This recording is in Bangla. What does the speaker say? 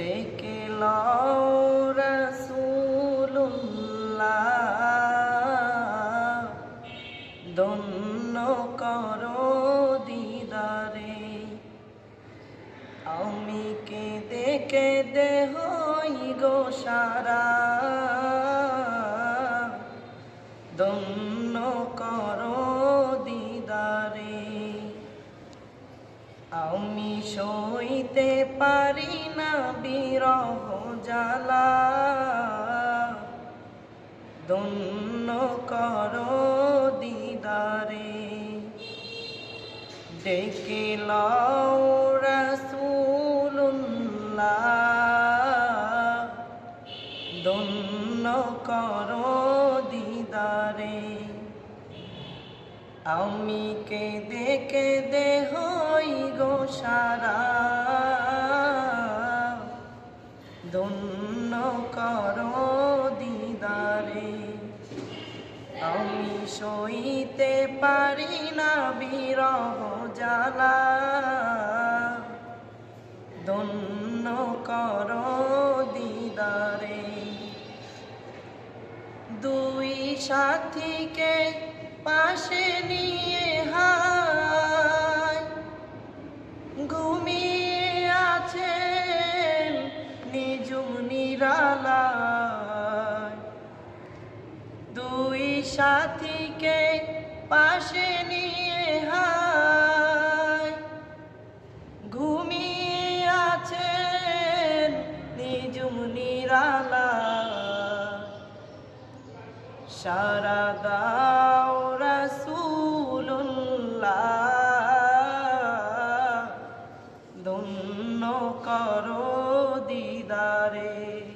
ডেকে লও রাসূলুল্লাহ। দন্য করো দিদারে। আমি কে দেখে দেহ গো সারা। দন্য আমি সইতে পারি না বিরহ জ্বালা। দন্য করো দিদারে ডেকে লও রাসূলুল্লাহ। দন্য করো আমি কে দেখে দেহ গো সারা। দন্য করো দিদারে, আমি সইতে পারি না বিরহ জ্বালা। দন্য করো দিদারে, দুই সাথীকে পাশে নিয়ে হায়। ঘুমিয়ে আছেন নিজুম নিরালায়। দুই সাথীকে পাশে নিয়ে হায়। ঘুমিয়ে আছেন নিজুম নিরালায়। সারা করো দিদারে।